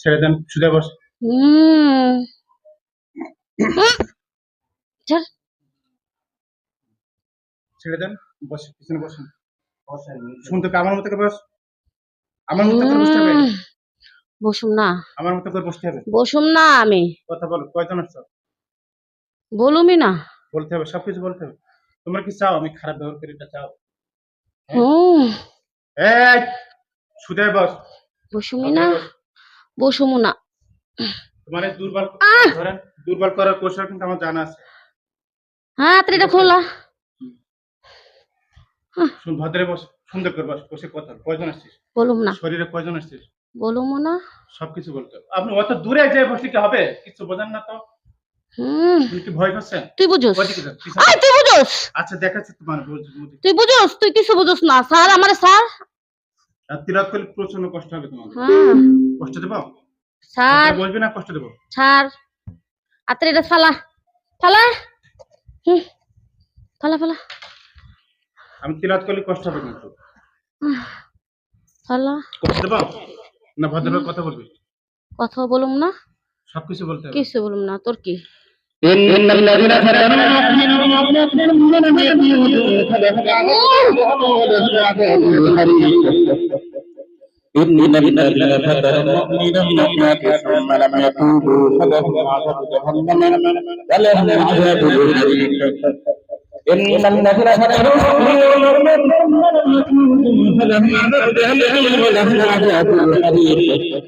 ছেড়ে দেন শুধু বস ছেড়ে দেন বস পিছনে বসেন। শুনতে আমার মতো করে বস। আমার মতো করে বসতে হবে? বসুম না। আমার মতো করে বসতে হবে? বসুম না আমি। কথা বলো কয়জন আসছো বলুমই না। বলতে হবে সবকিছু বলতে হবে। তোমরা কি চাও? আমি খারাপ ব্যবহার করি এটা চাও? হুম। এই শুধু বস বসুমই না। বসুমও না। তোমার দুর্বল ধরেন দুর্বল করার কৌশল কিন্তু আমার জানা আছে। হ্যাঁ হাতড়িটা খোলা। শুন ভদ্রে বস সুন্দর করে বস বসে কথা কয়জন আসছিস? বলুম না। শরীরে কয়জন আসছিস? বলুমও না। সবকিছু বলতে আপনি অত দূরে যে বসলে কি হবে? কিছু বোঝেন না তো? কি ভয় করছেন? তুই বুঝোস। তুই বুঝোস। আচ্ছা দেখাচ্ছি তোমার তুই বুঝোস তুই কিছু বুঝোস না। স্যার আমার স্যার করলে প্রচণ্ড কষ্ট হবে তোমার হ্যাঁ। কষ্ট দেবো? স্যার। বলবি না? কষ্ট দেবো? ছাড় হাতড়িটা ফালা। ফালা। ফালা ফালা। আমি তিরাত করলে কষ্ট হবে কিন্তু। ফালা। কষ্ট দেবো? না ভদ্রভাবে কথা বলবি? কথা বলুম না। সবকিছু বলতে কিছু বলুম না। তোর কি? إن الذين فتنوا المؤمنين إن الذين فتنوا المؤمنين والمؤمنات ثم لم يتوبوا فلهم عذاب جهنم ولهم عذاب الحريق إن الذين فتنوا المؤمنين والمؤمنات فلهم عذاب جهنم ولهم عذاب الحريق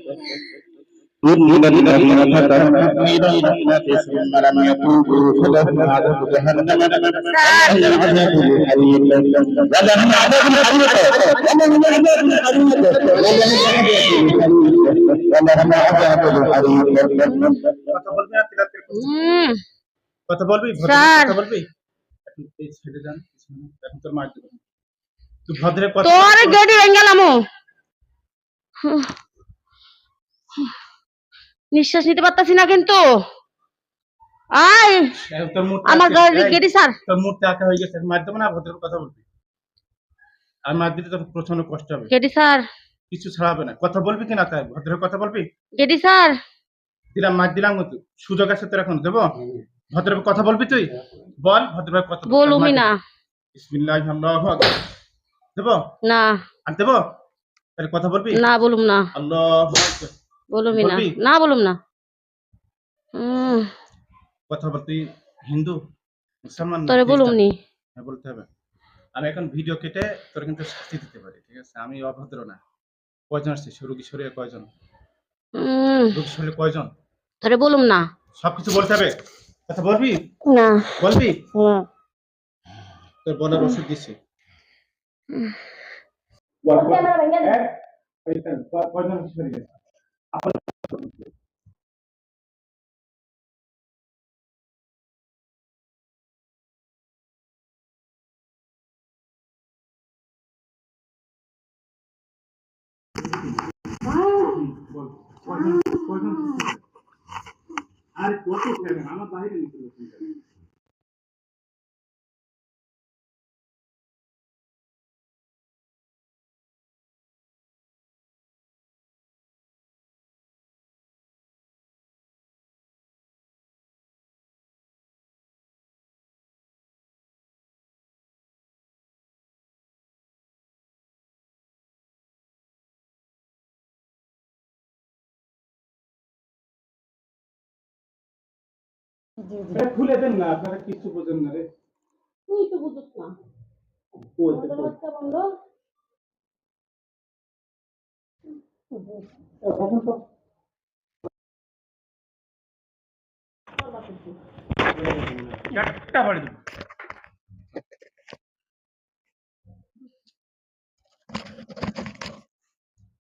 إن الذين فتنوا المؤمنين والمؤمنات ثم لم يتوبوا فلهم عذاب جهنم ولهم عذاب الحريق ولهم عذاب الحريق ولهم عذاب الحريق ولهم عذاب الحريق কথা বলবি না তিরাত করে কথা- হুম কথা বলবি ভদ্র স্যার। কথা বলবি এখন এই ছেড়ে যান পিছনে। এখন তোর মার দেবো তুই ভদ্রে কথা তোর গেডি ভেঙ্গেলাম নিঃশ্বাস নিতে পারতাছি না কিন্তু। আয় তোর মুড স্যার। তোর মুডটা আঁকা হয়ে গেছে। মার দেবো না ভদ্র কথা বলবি। আর মার তোর প্রচণ্ড কষ্ট হবে। গেডি স্যার। কিছু ছাড়াবে না। কথা বলবি কিনা তাই? ভদ্র কথা বলবি? গেডি স্যার। দিলাম মার দিলাম কিন্তু সুযোগ আছে তোর এখন দেবো? ভদ্র কথা বলবি তুই? বল ভদ্রভাবে কথা বল। বলুমি মার না। দে। বিসমিল্লাহ আল্লাহু আকবার। দেবো? না। আর দেবো? তাহলে কথা বলবি? না বলুম না। আল্লাহ বলুমি না। না বলুম না। হুম কথা বল তুই হিন্দু মুসলমান তোরে? বলুম নি হ্যাঁ বলতে হবে। আমি এখন ভিডিও কেটে তোর কিন্তু শাস্তি দিতে পারি ঠিক আছে? আমি অভদ্র না। কয়জন আসছিস রুগী শরীরে কয়জন? হুম রুগী কয়জন? তোরে বলুম না। সবকিছু বলতে হবে? কথা বলবি? না। বলবি। তোর বলার ওষুধ দিচ্ছি কয়জন শরীরে বল, কয়জন কয়জন আরে কত ফ্যান আমার বাইরে নিতে খুলে দেন না আপনারা কিছু বোঝেন না রে। তুই তো বুঝছ না।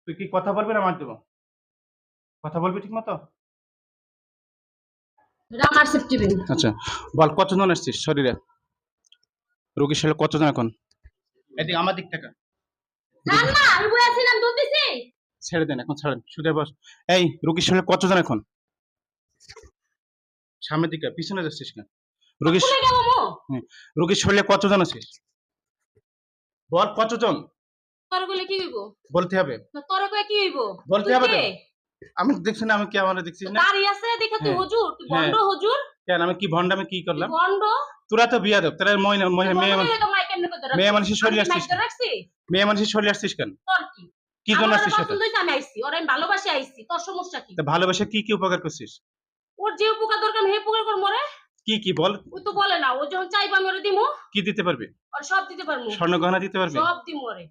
তুই কি কথা বলবি না মার দেবো? কথা বলবি ঠিক মতো? আচ্ছা বল কতজন আসছিস শরীরে? রোগীর শরীরে কতজন এখন? এদিক আমার দিক থেকে। না না আমি বলেছিলাম দুধ দিছি ছেড়ে দেন এখন ছাড়েন শুধু বস। এই রোগীর শরীরে কতজন এখন? সামনের দিকে পিছনে যাচ্ছিস কেন? রোগীর রোগীর শরীরে কতজন আছিস? বল কতজন? তোর কি হইব? বলতে হবে। কি হইব? বলতে হবে? আমি দেখছি না আমি কে আমার দেখছিস না? দাঁড়িয়ে আছে দেখে তুই হ্যাঁ। হুজুর তুই হ্যাঁ। বন্ড হুজুর। কেন আমি কি ভন্ড আমি কি করলাম? বন্ড তোরা তো বিয়া দেব তোরা মহিলা মহিলা- মেয়ে মেয়ে মানুষের শরীরে আসছিস মেয়ে মানুষের শরীরে আসছিস কেন? তোর কি? কি জন্য আসছিস সেটা? আমি আইছি ওর আমি ভালোবাসি আইছি তোর সমস্যা কি? তা ভালোবাসা কি কি উপকার করছিস? ওর যে উপকার দরকার আমি হে উপকার করব রে। কি কি বল? ও তো বলে না ও যখন চাইব আমি ওরে দিমু। কি দিতে পারবে? ওর সব দিতে পারব। স্বর্ণ গহনা দিতে পারবে? সব দিমু ওরে।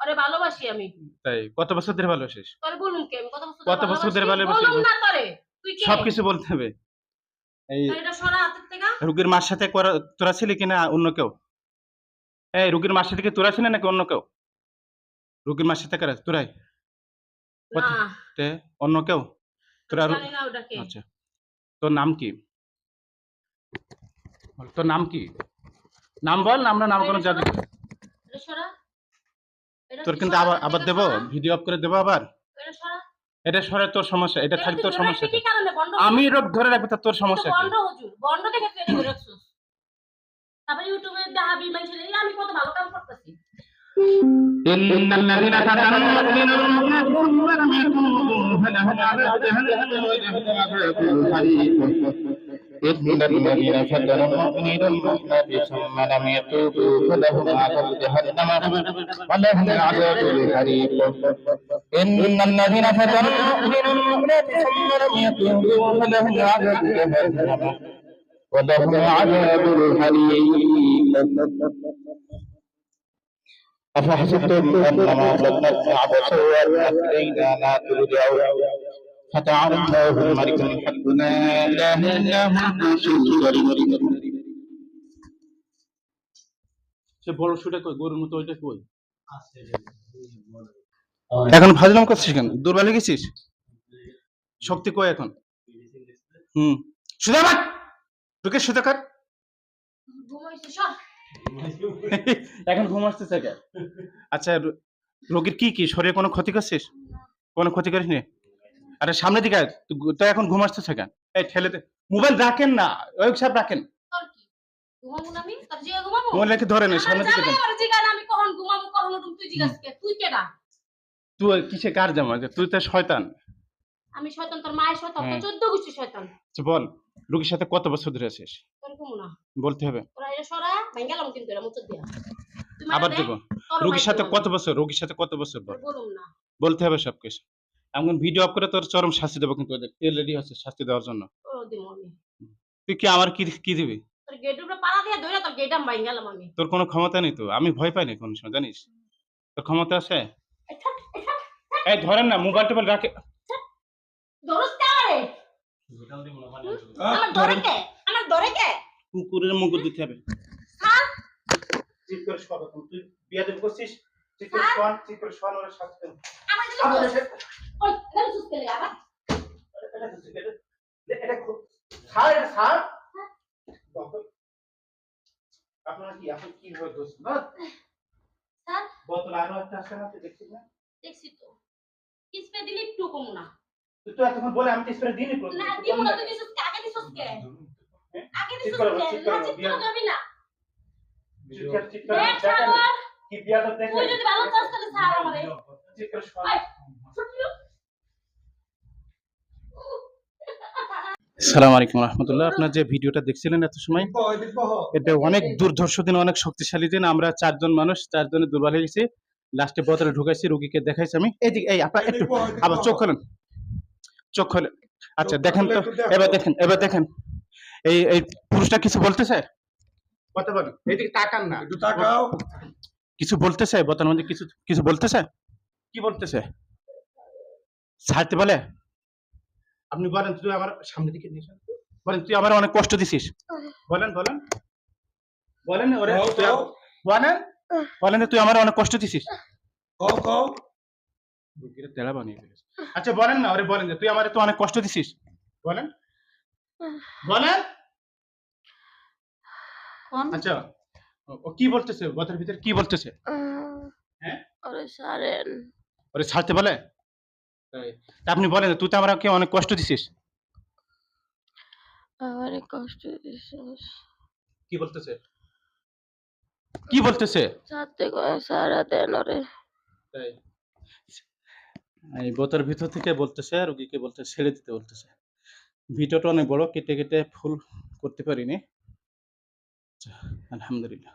ওরে ভালোবাসি আমি। তাই কত বছর ধরে ভালোবাসিস? তোরে বলুন কি আমি কত বছর ধরে ভালোবাসি? বলুন না তোরে তুই কে? সবকিছু বলতে হবে। এই এটা সরা হাতের থেকে। রুগীর মার সাথে করা- তোরা ছিলি কিনা অন্য কেউ? এই রুগীর মার সাথে কি তোরা ছিলি নাকি অন্য কেউ? রুগীর মার সাথে কারা তোরাই। না। তে অন্য কেউ? তোরা না আচ্ছা। তোর নাম কি? তোর নাম কি? নাম বল আমরা নাম কোনো না। সরা। তোর কিন্তু আবার আবার দেবো? ভিডিও অফ করে দেবো আবার? এটা সরা। তোর সমস্যা এটা থাকলে তোর সমস্যা আমি রোগ ধরে রাখব তা তোর সমস্যা বন্ধ হুজুর। বন্ধ দেখে তুই রাখছিস। তারপরে ইউটিউবে দেখাবি মানুষের আমি কত ভালো কাম করতেছি। إن الذين فتنوا المؤمنين والمؤمنات ثم لم يتوبوا فلهم عذاب جهنم ولهم عذاب الحريق إن الذين فتنوا المؤمنين والمؤمنات ثم لم يتوبوا فلهم عذاب جهنم ولهم عذاب الحريق إن الذين فتنوا المؤمنين والمؤمنات ثم لم يتوبوا فلهم عذاب جهنم ولهم عذاب الحريق أفحسبتم أنما خلقناكم عبثا وأنكم إلينا لا ترجعون فتعالى الله الملك الحق لا إله إلا هو العزيز الكريم সে বড় শুটা কই গরুর মতো ওইটা কই এখন ফাজলাম করছিস কেন দুর্বল হয়ে গেছিস শক্তি কই এখন হুম সুদা বাট তোকে সুদা কর ঘুমাইছে সর এখন ঘুম আসতেছে কেন আচ্ছা রোগীর কি কি শরীরে কোনো ক্ষতি করছিস? কোনো ক্ষতি করিস নি? আরে সামনের দিকে তুই এখন ঘুম আসতেছে কেন এই ঠেলে মোবাইল রাখেন না। ওই সব রাখেন। তোর কি? ঘুমাবো না আমি? তোর জিগা ঘুমাবো? মোবাইল রেখে ধরে নে সামনের দিকে জামাই দেন আমার জিগা না আমি কখন ঘুমাবো কখন তুই জিজ্ঞাসা তুই কেডা তুই কিসে কার জামা যে তুই তো শয়তান। আমি শয়তান তোর মায়ের শয়তান তোর হ্যাঁ। গোষ্ঠী শয়তান। আচ্ছা বল রোগীর সাথে কত বছর ধরে আছিস? বলতে হবে। সরা ভেঙ্গেলাম কিন্তু এরা মুচুর দিয়া। আবার দেবো। রোগীর সাথে কত বছর? রোগীর সাথে কত বছর বল না। বলতে হবে সবকিছু। এমন ভিডিও অফ করে তোর চরম শাস্তি দেবো কিন্তু ওদের। রেডি হচ্ছে শাস্তি দেওয়ার জন্য। আমি। তুই কি আমার কি কি দিবি? তোর কোনো ক্ষমতা নেই তো? আমি ভয় পাই না কোনো সময় জানিস? তোর ক্ষমতা আছে? এই ধরেন না মোবাইল টোবাইল রাখে। ধরস কে আমারে? আমার ধরে কে? আমার ধরে কে? কুকুরের মুকুর দিতে হবে। ঠিক করে শোয়া তখন তুই বিয়ে দেবো করছিস? ঠিক করে শোয়া ঠিক করে শোয়ানো ওরা শাস্তি। আমার ওই এটা সুস্কে লাগা আবার। এটা এটা- এটা- এটা- এটা এটা ছাড়। আপনারা কি এখন কি হয়ে দোষ না? স্যার? বোতল আরও একটা আসে না তুই দেখছিস না। দেখছি তো। কিসপে দিলে একটু কম না। তুই তো এতক্ষণ বলে আমি স্প্রে দিইনি না দিব না তুই দিছস আগে দিছস কে আগে দিছস কে না চিৎকার বিয়ে- না। চিৎকার চিৎকার দেখ দেখেন। সাগর কি বিয়াদব দেখেন। তুই যদি ভালো চাস তাহলে স্যার আমারে চিৎকার শোয়া। সালাম আলাইকুম রহমতুল্লাহ। আপনার যে ভিডিওটা দেখছিলেন এত সময় এটা অনেক দুর্ধর্ষ দিন অনেক শক্তিশালী দিন। আমরা চারজন মানুষ চারজনে দুর্বল হয়ে গেছি। লাস্টে বোতলে ঢুকাইছি রুগীকে দেখাইছি আমি। এইদিকে এই আপা একটু আবার চোখ খোলেন। চোখ খোলেন। আচ্ছা দেখেন তো। এবার দেখেন এবার দেখেন। এই এই পুরুষটা কিছু বলতেছে? কথা বলেন এইদিকে তাকান না। একটু তাকাও। কিছু বলতেছে মধ্যে? কিছু কিছু বলতেছে কি বলতেছে ছাড়তে বলে? আপনি বলেন তুই আমার সামনে দিকে নিয়ে বলেন তুই আমার অনেক কষ্ট দিছিস। বলেন বলেন। বলেন ওরে বলেন। বলেন তুই আমার অনেক কষ্ট দিছিস। কও কও। তেলা বানিয়ে আচ্ছা বলেন না ওরে বলেন যে তুই আমার তো অনেক কষ্ট দিছিস। বলেন। বলেন। আচ্ছা ও- কি বলতেছে? বতের ভিতরে কি বলতেছে? হ্যাঁ? ওরে সারেন। ওরে ছাড়তে বলে। তা আপনি বলেন তুই তো আমাকে অনেক কষ্ট দিছিস। আমারে কষ্ট দিছিস। কি বলতেছে? কি বলতেছে? সাথে কয় সারা দেন ওরে। তাই। এই বোতর ভিতর থেকে বলতেছে রুগীকে বলতে ছেড়ে দিতে বলতেছে। ভিডিওটা অনেক বড় কেটে কেটে ফুল করতে পারিনি। আচ্ছা, আলহামদুলিল্লাহ